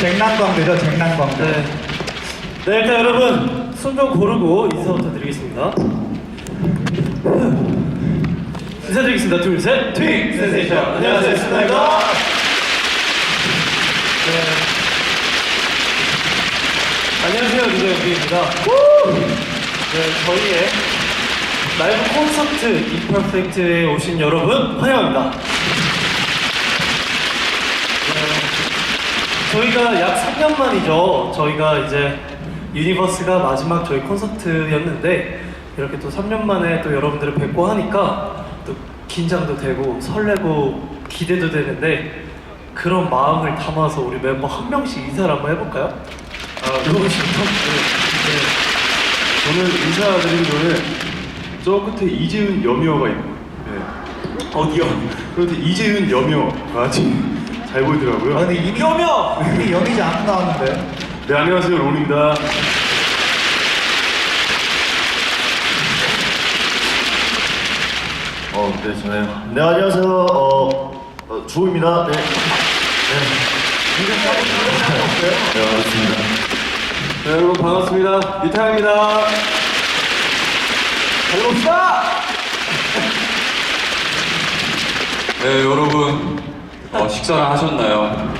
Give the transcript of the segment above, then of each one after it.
쟁남광대죠, 쟁남광대. 네. 네, 일단 여러분 손좀 고르고 인사부터 드리겠습니다. 인사드리겠습니다. 둘, 셋, 트윅 센세이션. 안녕하세요, 스나입니다. 네. 안녕하세요, 리더 연비입니다. 네, 저희의 라이브 콘서트 임퍼펙트에 오신 여러분 환영합니다. 저희가 약 3년 만이죠. 저희가 이제 유니버스가 마지막 저희 콘서트였는데 이렇게 또 3년 만에 또 여러분들을 뵙고 하니까 또 긴장도 되고 설레고 기대도 되는데 그런 마음을 담아서 우리 멤버 한 명씩 인사를 한번 해볼까요? 아, 너무 싶다. 저는 인사드리기 전에 저 끝에 이재훈 여미어가 있고 네. 어디요? 그런데 이재훈 여미어가 같이 잘 보이더라고요 아, 근데 이미 여명! 이미 여기지 안 나왔는데. 네 안녕하세요 론입니다 어, 네, 저요. 네, 안녕하세요. 어, 어 주호입니다. 네. 네. 네, 반갑습니다. 네, 여러분 반갑습니다 이타입니다 잘 봅시다! 네 여러분 어, 식사를 하셨나요?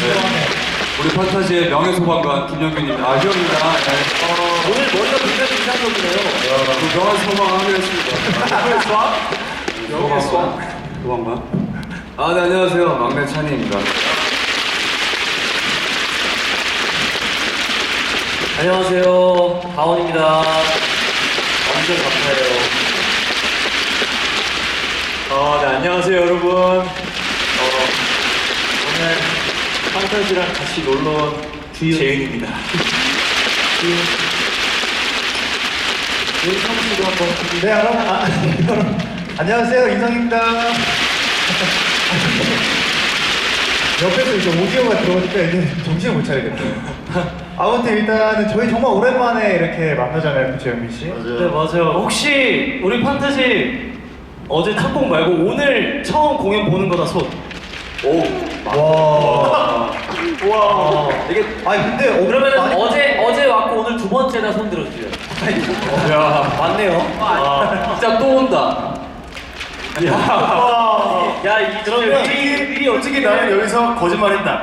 네. 우리 판타지의 명예소방관 김영균님 아 희영입니다 네. 오늘 머리가 굉장히 인상적이네요. 그 명예 소방 하겠습니다 명예 수학? 소방관 아 네 안녕하세요 막내 찬이입니다 안녕하세요. 다원입니다. 완전 감사해요. 어, 네, 안녕하세요, 여러분. 어, 오늘 판타지랑 같이 놀러 온 재윤입니다. 재윤 선수도 한번 네, 여러분. 아, 여러분. 안녕하세요, 인성입니다. 옆에서 이제 오디오가 들어오니까 이제 정신을 못 차리겠어요. 아무튼 일단은 저희 정말 오랜만에 이렇게 만나잖아요, 그쵸, 영민 씨? 네 맞아요. 혹시 우리 판타지 어제 첫 곡 말고 오늘 처음 공연 보는 거다 손. 와. 와. 이게 아니 근데 어, 그러면은 많이- 어제 어제 왔고 오늘 두 번째나 손 들어주세요. 야 맞네요. 아, 진짜 또 온다 야, 이 그러면 미리 솔직히 나는 여기서 거짓말했다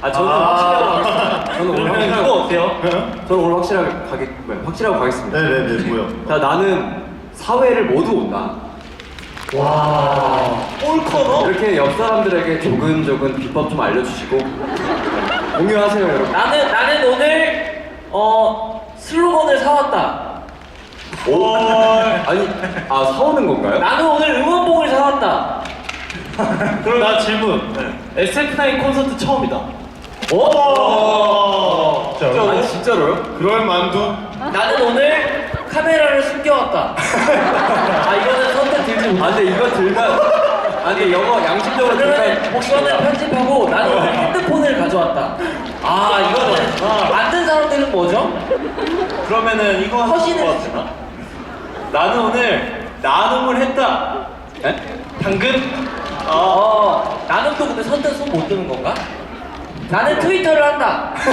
아 저는 아. 확실하게 가겠습니다. 저는 오늘 그러면 확실하게 이거 어때요? 저는 오늘 확실하게 가겠 네, 확실하고 가겠습니다 네, 네, 네, 뭐요? 자 나는 사회를 모두 온다 올 코너? 이렇게 옆 사람들에게 조근 조근 비법 좀 알려주시고 공유하세요 여러분 나는 나는 오늘 어 슬로건을 사왔다. 오 아니 아 사오는 건가요? 나는 오늘 응원봉을 사왔다. 그럼 나 질문. SF9 콘서트 처음이다. 오 진짜로? 아니 진짜로요? 그럴 만두 나는 오늘 카메라를 숨겨왔다. 아 이거는 선택 들지 못. 아 근데 이거 들면 아 근데 영어 양심적으로 그러면 들면 혹시 이거는 편집하고 나는 오늘 핸드폰을 가져왔다. 아 이거는 만든 사람들은 뭐죠? 그러면은 이거 허신을 것 같아. 나는 오늘 나눔을 했다. 에? 당근? 어, 나는 또 근데 선뜻 손못 드는 건가? 나는 트위터를 한다.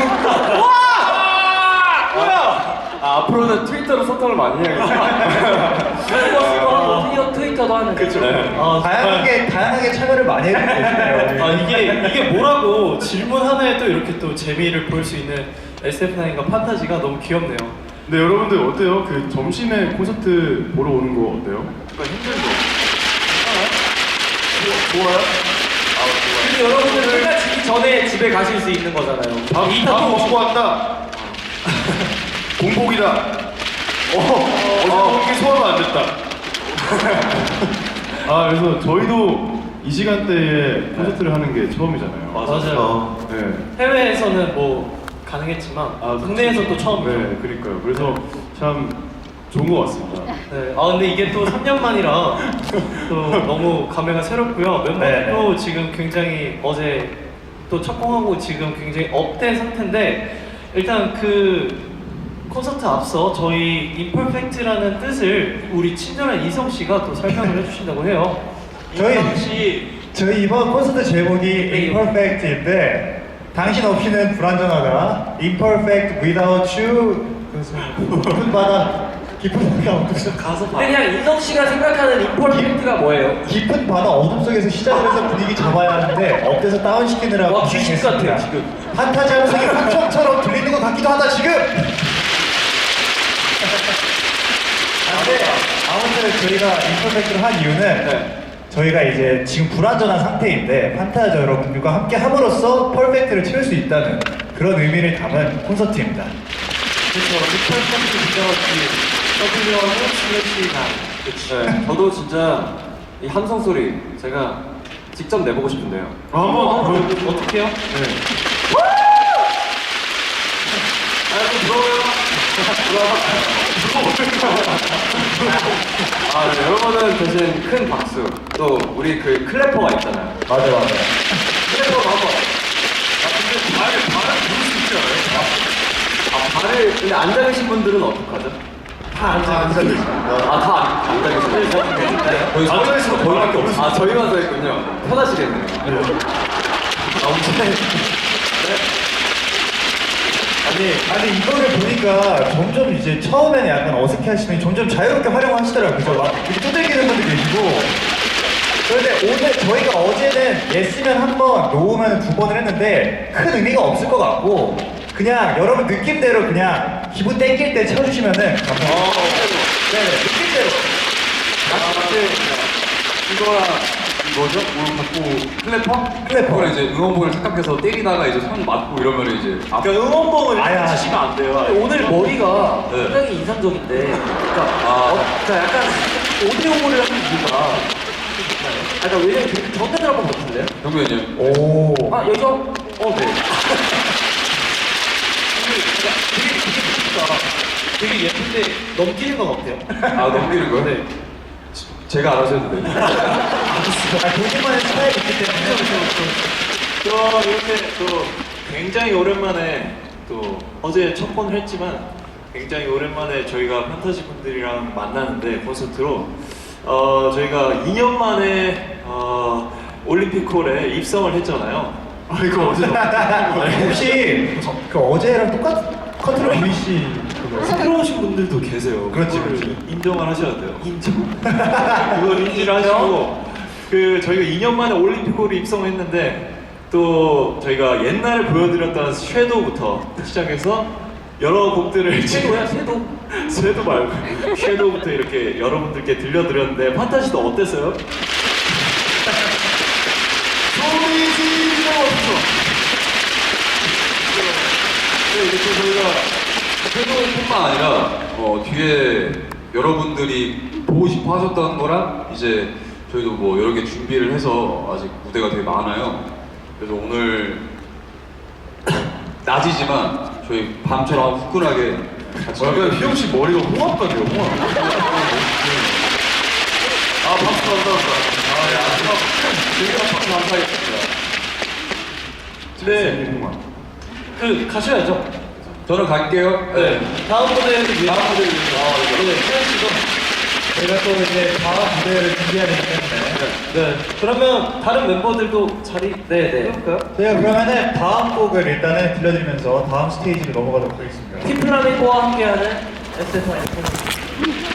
뭐야? 아, 앞으로는 트위터로 소통을 많이 해야겠다 트위터도 하고 트위터, 트위터도 하는. 그쵸. 아, 다양하게 다양하게 참여를 많이 계시네요. 아 이게 이게 뭐라고 질문 하나에 또 이렇게 또 재미를 볼 수 있는 SF9과 판타지가 너무 귀엽네요. 네 여러분들 어때요? 그 점심에 콘서트 보러 오는 거 어때요? 약간 힘들죠? 좋아요? 근데 여러분들 해가 지기 전에 집에 가실 수 있는 거잖아요. 밥, 밥 먹고 왔다 공복이다 어, 어제 먹은 게 소화가 안 됐다 아 그래서 저희도 이 시간대에 콘서트를 하는 게 처음이잖아요 맞아요. 네. 해외에서는 뭐 가능했지만 아, 국내에서 또 처음이죠. 네, 그러니까요. 그래서 참 좋은 것 같습니다. 네. 아 근데 이게 또 3년 만이라 또 너무 감회가 새롭고요. 멤버들도 네. 지금 굉장히 어제 또 첫공하고 지금 굉장히 업된 상태인데 일단 그 콘서트 앞서 저희 임퍼펙트라는 뜻을 우리 친절한 이성 씨가 또 설명을 해주신다고 해요. 저희- 이성 씨 저희 이번 콘서트 제목이 Imperfect인데 당신 없이는 불완전하다. Imperfect without you. 그래서 깊은 바다, 깊은 바다 어둠 속 가서 봐. 근데 그냥 인성 씨가 생각하는 임퍼펙트가 뭐예요? 깊은 바다 어둠 속에서 시작을 해서 분위기 잡아야 하는데 업돼서 다운 시키느라고 와, 귀신 고생했습니다. 같아, 지금. 판타지 함성이 판청처럼 들리는 것 같기도 하다 지금. 근데 아무튼 저희가 임퍼펙트를 한 이유는 저희가 이제 지금 불완전한 상태인데 판타지 여러분들과 함께 함으로써 퍼펙트를 채울 수 있다는 그런 의미를 담은 콘서트입니다. 그렇죠. 리플 컴퓨터 비자워치 W는 슬래시 나. 네, 저도 진짜 이 함성 소리 제가 직접 내보고 싶은데요. 아, 한번. 어떻게요? 아이고 부러워요. 아, 네, 여러분은 대신 큰 박수. 또 우리 그 클래퍼가 있잖아요. 맞아 맞아. 클래퍼가 한 번. 아, 근데 발을 발을 부를 수 있지 않아요? 아, 발을 근데 앉아 계신 분들은 어떡하죠? 다 앉아 계십니다. 아, 다 앉아 계시네요. 거의 앉아 계시면 거의밖에 없어요. 아, 저희만 서 있군요. 편하시겠네요. 아무튼 아니, 아니 이거를 보니까 점점 이제 처음에는 약간 어색해 하시더니 점점 자유롭게 활용하시더라고요. 그죠? 막 이렇게 두들기는 분들 계시고. 그런데 오늘 저희가 어제는 예스면 한 번, 노우면 두 번을 했는데 큰 의미가 없을 것 같고 그냥 여러분 느낌대로 그냥 기분 땡길 때 쳐주시면은 감사합니다. 네, 느낌대로. 이거랑 이거죠? 오늘 갖고 클래퍼? 클래퍼. 이제 응원봉을 착각해서 때리다가 이제 손 맞고 이러면 이제 아, 그러니까 응원봉을 아야. 치시면 안 돼요. 오늘 머리가 네. 굉장히 인상적인데, 그러니까, 아. 어, 그러니까 약간 오디오물을 하는 이유가, 아, 그러니까 왜냐면 그 정면으로 한번 같은데요? 정면이요. 오. 아, 여기서, 어, 네. 되게 예쁜데 넘기는 건 어때요? 아 넘기는 거요? 네. 제가 알아서 해도 돼요. 아, 본인만의 스타일이 있기 때문에. 또 이렇게 또 굉장히 오랜만에 또 어제 첫 번 했지만 굉장히 오랜만에 저희가 판타지 분들이랑 만나는데 콘서트로 어 저희가 2년 만에 어 올림픽홀에 입성을 했잖아요. 아 이거 어제 혹시 그 어제랑 똑같은 컨트롤 VC 그거 새로 오신 분들도 계세요. 그렇지, 그거를 그렇지. 인정을 하셔야 돼요. 인정. 그걸 인지를 하시고 그 저희가 2년 만에 올림픽홀에 입성했는데 또 저희가 옛날에 보여드렸던 섀도우부터 시작해서 여러 곡들을 섀도우야, 섀도우? 섀도우 말고 섀도우부터 이렇게 여러분들께 들려드렸는데 판타지도 어땠어요? 소리 네, 이렇게 저희가 섀도우뿐만 아니라 어, 뒤에 여러분들이 보고 싶어 하셨던 거랑 이제 저희도 뭐 여러 개 준비를 해서 아직 무대가 되게 많아요. 그래서 오늘 낮이지만 저희 밤처럼 후끈하게 같이 약간 희영 씨 머리가 홍합 같아요, 홍합. 아, 박수 감사합니다. 아, 야, 되게 박수 감사하겠습니다. 네. 그 가셔야죠. 저는 갈게요. 네. 다음 무대를 위해 다음 무대를 위해서. 아, 네. 태연 씨도 저희가 또 이제 다음 무대를 준비해야 되기 때문에 네. 그러면 다른 멤버들도 자리 네, 네. 해볼까요? 저희가 그러면은 다음 곡을 일단은 들려드리면서 다음 스테이지로 넘어가도록 하겠습니다 팀플라멩코와 함께하는 SFI 콘서트.